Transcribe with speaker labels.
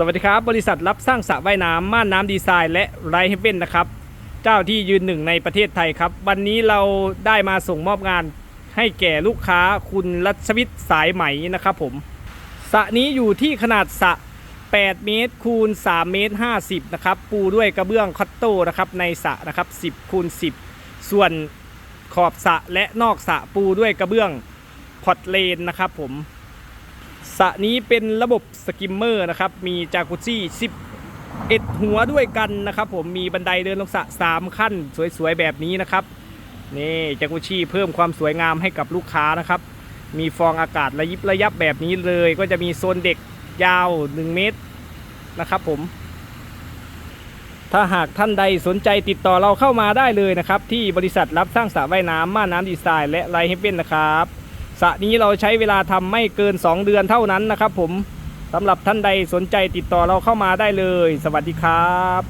Speaker 1: สวัสดีครับ บริษัทรับสร้างสระว่ายน้ำม่านน้ำดีไซน์และไรเฮเว่นนะครับ เจ้าที่ยืนหนึ่งในประเทศไทยครับ วันนี้เราได้มาส่งมอบงานให้แก่ลูกค้าคุณรัชวิทย์สายไหมนะครับผมสระนี้อยู่ที่ขนาดสระ 8 เมตรคูณ 3 เมตร 50 นะครับ ปูด้วยกระเบื้องคอตโต้นะครับในสระนะครับ 10 คูณ 10 ส่วนขอบสระและนอกสระปูด้วยกระเบื้องพอตเลนนะครับผม สระนี้เป็นระบบสกิมเมอร์นะครับ มีจากุซี่10เอ็ดหัวด้วยกันนะครับ ผมมีบันไดเดินลงสระ3ขั้น สวยๆ แบบนี้นะครับนี่จากุชี่เพิ่มความสวยงามให้กับลูกค้านะครับ มีฟองอากาศระยิบระยับแบบนี้เลย ก็จะมีโซนเด็กยาว 1 เมตรนะครับ ผม ถ้าหากท่านใดสนใจติดต่อเราเข้ามาได้เลยนะครับ ที่บริษัทรับสร้างสระว่ายน้ำม่านน้ำดีไซน์และไลท์เฮเว่นนะครับ สระนี้เราใช้เวลาทำไม่เกิน 2 เดือนเท่านั้นนะครับ ผมสำหรับท่านใดสนใจติดต่อเราเข้ามาได้เลย สวัสดีครับ